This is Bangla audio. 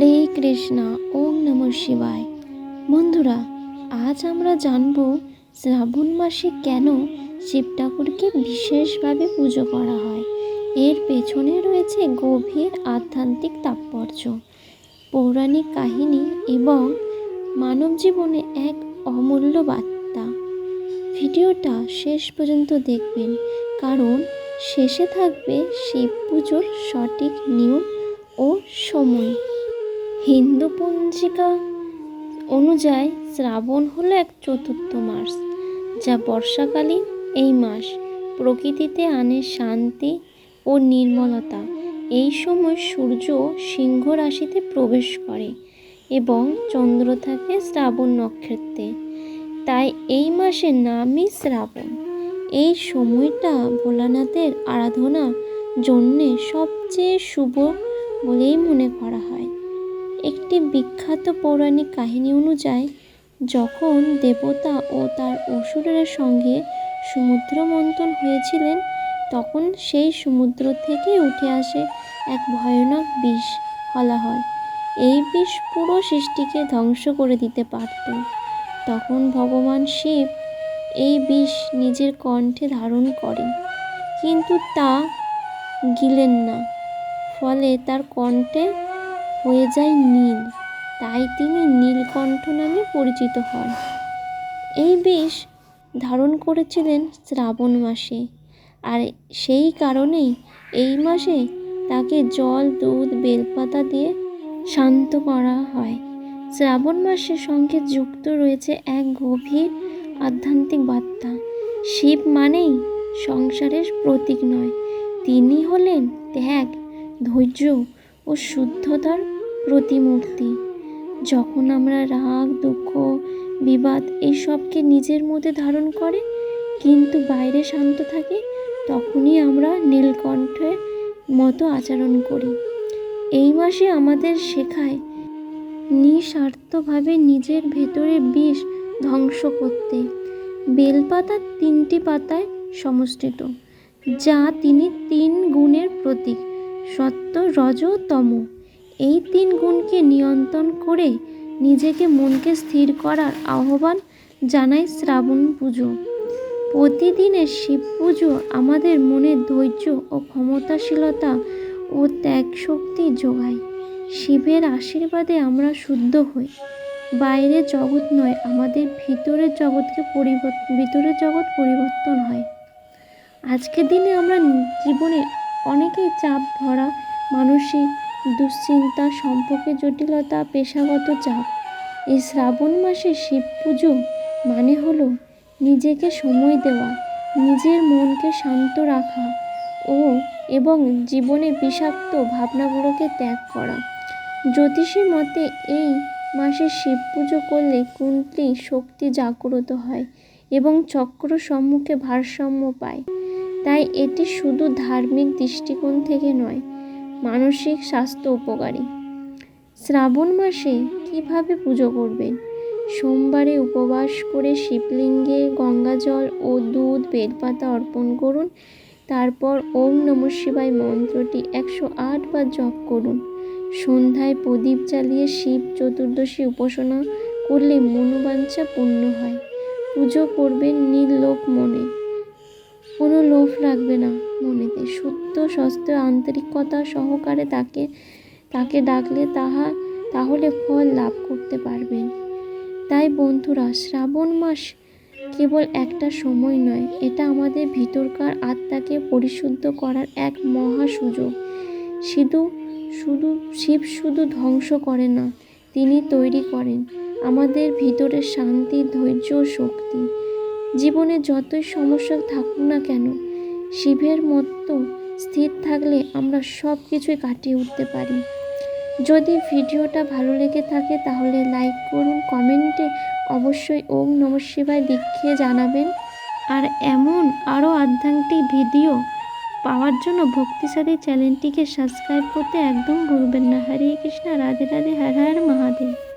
হরে কৃষ্ণা, ওম নম শিবায়। বন্ধুরা, আজ আমরা জানব শ্রাবণ মাসে কেন শিব ঠাকুরকে বিশেষভাবে পুজো করা হয়। এর পেছনে রয়েছে গভীর আধ্যাত্মিক তাৎপর্য, পৌরাণিক কাহিনী এবং মানব জীবনে এক অমূল্য বার্তা। ভিডিওটা শেষ পর্যন্ত দেখবেন, কারণ শেষে থাকবে শিব পুজোর সঠিক নিয়ম ও সময়। হিন্দু পঞ্জিকা অনুযায়ী শ্রাবণ হলো এক চতুর্থ মাস, যা বর্ষাকালীন এই মাস। প্রকৃতিতে আনে শান্তি ও নির্মলতা। এই সময় সূর্য সিংহ রাশিতে প্রবেশ করে এবং চন্দ্র থাকে শ্রাবণ নক্ষত্রে। তাই এই মাসের নামই শ্রাবণ। এই সময়টা ভোলানাথের আরাধনা জন্যে সবচেয়ে শুভ বলেই মনে করা হয়। একটি বিখ্যাত পৌরাণিক কাহিনী অনুযায়ী, যখন দেবতা ও তার অসুরের সঙ্গে সমুদ্র মন্থন হয়েছিলেন, তখন সেই সমুদ্র থেকে উঠে আসে এক ভয়ানক বিষ, হলাহল। এই বিষ পুরো সৃষ্টিকে ধ্বংস করে দিতে পারত। তখন ভগবান শিব এই বিষ নিজের কণ্ঠে ধারণ করেন, কিন্তু তা গিলেন না। ফলে তার কণ্ঠে হয়ে যায় নীল। তাই তিনি নীলকণ্ঠ নামে পরিচিত হন। এই বিষ ধারণ করেছিলেন শ্রাবণ মাসে। আর সেই কারণেই এই মাসে তাকে জল, দুধ, বেলপাতা দিয়ে শান্ত করা হয়। শ্রাবণ মাসের সঙ্গে যুক্ত রয়েছে এক গভীর আধ্যাত্মিক বার্তা। শিব মানেই সংসারের প্রতীক নয়। তিনি হলেন ত্যাগ, ধৈর্য ও শুদ্ধতার প্রতিমূর্তি। যখন আমরা রাগ, দুঃখ, বিবাদ এইসবকে নিজের মধ্যে ধারণ করে, কিন্তু বাইরে শান্ত থাকি, তখনই আমরা নীলকণ্ঠের মতো আচরণ করি। এই মাসে আমাদের শেখায়, নিঃস্বার্থভাবে নিজের ভেতরে বিষ ধ্বংস করতে। বেলপাতা তিনটি পাতায় সমষ্টিত, যা তিনি তিন গুণের প্রতীক, সত্য, রজ, তম। এই তিন গুণকে নিয়ন্ত্রণ করে নিজেকে মনকে স্থির করার আহ্বান জানায় শ্রাবণ পুজো। প্রতিদিনের শিব পুজো আমাদের মনে ধৈর্য ও ক্ষমতাশীলতা ও ত্যাগ শক্তি যোগায়। শিবের আশীর্বাদে আমরা শুদ্ধ হই। বাইরের জগৎ নয়, আমাদের ভিতরের জগৎকে পরিবর্তন ভিতরের জগৎ পরিবর্তন হয়। আজকের দিনে আমরা জীবনে অনেকেই চাপ ভরা, মানসিক দুশ্চিন্তা সম্পর্কে জটিলতা, পেশাগত চাপ। এই শ্রাবণ মাসে শিব পুজো মানে হলো নিজেকে সময় দেওয়া, নিজের মনকে শান্ত রাখা ও এবং জীবনে বিষাক্ত ভাবনাগুলোকে ত্যাগ করা। জ্যোতিষীর মতে এই মাসে শিব পুজো করলে কুণ্ডলি শক্তি জাগ্রত হয় এবং চক্র সম্মুখে ভারসাম্য পায়। তাই এটি শুধু ধার্মিক দৃষ্টিকোণ থেকে নয় মানসিক স্বাস্থ্য উপকারী। শ্রাবণ মাসে কীভাবে পুজো করবেন? সোমবারে উপবাস করে শিবলিঙ্গে গঙ্গাজল ও দুধ, বেলপাতা অর্পণ করুন। তারপর ওম নম শিবায় মন্ত্রটি একশো আট বার জপ করুন। সন্ধ্যায় প্রদীপ জ্বালিয়ে শিব চতুর্দশী উপাসনা করলে মনোবাঞ্ছা পূর্ণ হয়। পুজো করবেন নির্লোভ মনে। কোনো লোভ রাখবে না। মনেতে শুদ্ধ স্বস্থ আন্তরিকতা সহকারে তাকে তাকে ডাকলে তাহা, তাহলে ফল লাভ করতে পারবেন। তাই বন্ধুরা, শ্রাবণ মাস কেবল একটা সময় নয়, এটা আমাদের ভিতরকার আত্মাকে পরিশুদ্ধ করার এক মহা সুযোগ। শুধু শুধু, শিব শুধু ধ্বংস করে না, তিনি তৈরি করেন আমাদের ভিতরে শান্তি, ধৈর্য শক্তি। জীবনে যতই সমস্যা থাকুক না কেন শিবের মতো স্থির থাকলে আমরা সব কিছুই কাটিয়ে উঠতে পারি। যদি ভিডিওটা ভালো লেগে থাকে তাহলে লাইক করুন, কমেন্টে অবশ্যই ওম নম শিবায় লিখে জানাবেন। আর এমন আরও আধ্যাত্মিক ভিডিও পাওয়ার জন্য ভক্তিসাদী চ্যানেলটিকে সাবস্ক্রাইব করতে একদম ভুলবেন না। হরে কৃষ্ণ, রাধে রাধে, হর হর মহাদেব।